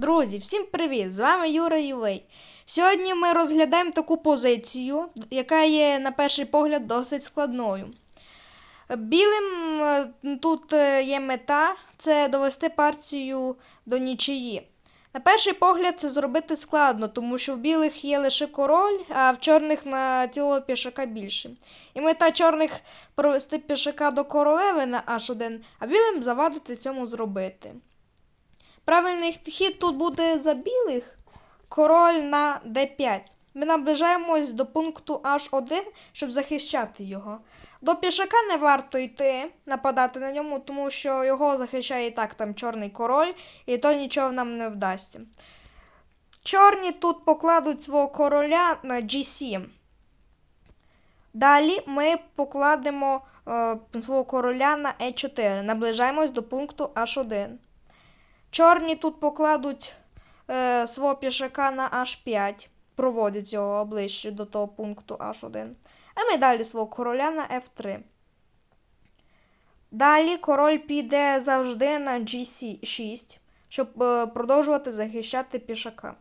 Друзі, всім привіт! З вами Юра Ювей. Сьогодні ми розглядаємо таку позицію, яка є, на перший погляд, досить складною. Білим е, тут е, є мета це довести партію до нічиї. На перший погляд, це зробити складно, тому що в білих є лише король, а в чорних на тіло пішака більше. І мета чорних провести пішака до королеви на H1, а білим завадити цьому зробити. Правильний хід тут буде за білих король на d5. Ми наближаємось до пункту H1, щоб захищати його. До пішака не варто йти, нападати на ньому, тому що його захищає і так там чорний король, і то нічого нам не вдасться. Чорні тут покладуть свого короля на G7. Далі ми покладемо е, свого короля на E4. Наближаємось до пункту H1. Чорні тут покладуть е, свого пішака на H5, проводять його ближче до того пункту H1. А ми далі свого короля на F3. Далі король піде завжди на G6, щоб е, продовжувати захищати пішака.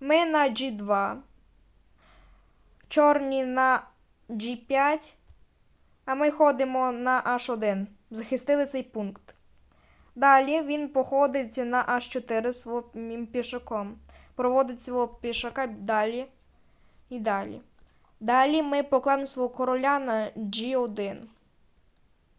Ми на G2. Чорні на G5. А ми ходимо на H1. Захистили цей пункт. Далі він походить на H4 своїм пішаком. Проводить свого пішака далі і далі. Далі ми покладемо свого короля на G1.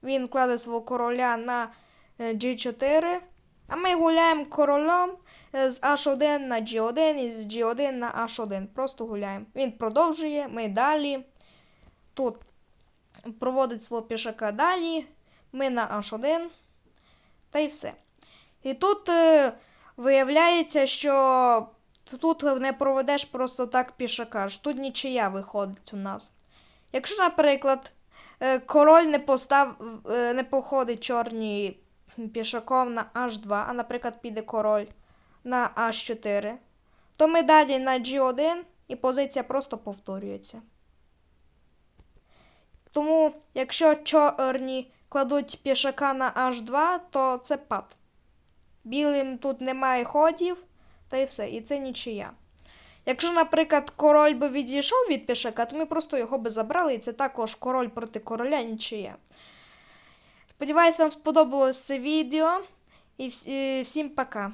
Він кладе свого короля на е, G4. А ми гуляємо королем е, з H1 на G1 і з G1 на H1. Просто гуляємо. Він продовжує, ми далі. Тут проводить свого пішака далі. Ми на H1. Та й все. І тут е, виявляється, що тут не проведеш просто так пішака. ж Тут нічия виходить у нас. Якщо, наприклад, е, король не постав, е, не походить чорні пішаком на H2, а, наприклад, піде король на H4, то ми далі на G1 і позиція просто повторюється. Тому, якщо чорні кладуть пішака на H2, то це пад. Білим тут немає ходів, та й все. І це нічия. Якщо, наприклад, король би відійшов від пішака, то ми просто його би забрали, і це також король проти короля нічия. Сподіваюсь, вам сподобалось це відео. І всім пока.